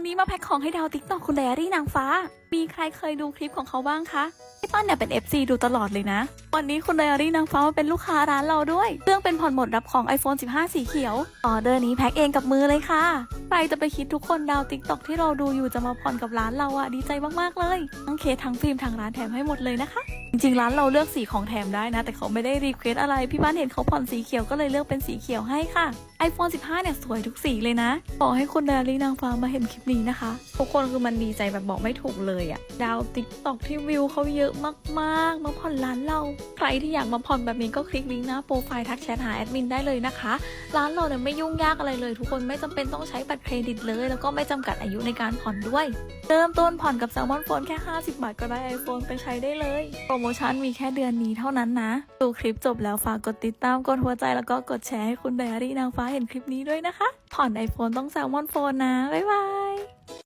วันนี้มาแพ็คของให้ดาวติ๊กตอกคุณไดอารี่นางฟ้า มีใครเคยดูคลิปของเขาบ้างคะพี่ต้นเนี่ยเป็น FC ดูตลอดเลยนะ วันนี้คุณไดอารี่นางฟ้ามาเป็นลูกค้าร้านเราด้วย เรื่องเป็นผ่อนหมดรับของ iPhone 15 สีเขียว ออเดอร์นี้แพ็คเองกับมือเลยค่ะ ใครจะไปคิดทุกคนดาวติ๊กตอกที่เราดูอยู่จะมาผ่อนกับร้านเราอะดีใจมากๆเลย ทั้งเคทั้งฟิล์มทางร้านแถมให้หมดเลยนะคะ จริงๆร้านเราเลือกสีของแถมได้นะ แต่เขาไม่ได้รีเควสอะไร พี่บ้านเห็นเขาผ่อนสีเขียวก็เลยเลือกเป็นสีเขียวให้ค่ะ iPhone 15 เนี่ย สวยทุกสีเลยนะขอกให้คุณดารีนางฟ้ามาเห็นคลิปนี้นะคะ ทุกคนคือมันดีใจแบบบอกไม่ถูกเลยอะดาวติ๊กตอกที่วิวเขาเยอะมากๆ มาผ่อนร้านเรา ใครที่อยากมาผ่อนแบบนี้ก็คลิกลิงก์หน้าโปรไฟล์ทักแชทหาแอดมินได้เลยนะคะ ร้านเราเนี่ยไม่ยุ่งยากอะไรเลย ทุกคนไม่จำเป็นต้องใช้บัตรเครดิตเลย แล้วก็ไม่จำกัดอายุในการผ่อนด้วย เริ่มต้นผ่อนกับ Salmon Phone แค่ 50 บาทก็ได้ iPhone ไปใช้ได้เลยโปรโมชั่นมีแค่เดือนนี้เท่านั้นนะ ดูคลิปจบแล้วฝากกดติดตาม กดหัวใจแล้วก็กดแชร์ให้คุณไดอารี่นางฟ้าเห็นคลิปนี้ด้วยนะคะ ผ่อนไอโฟนต้องแซลมอนโฟนนะ บ๊ายบาย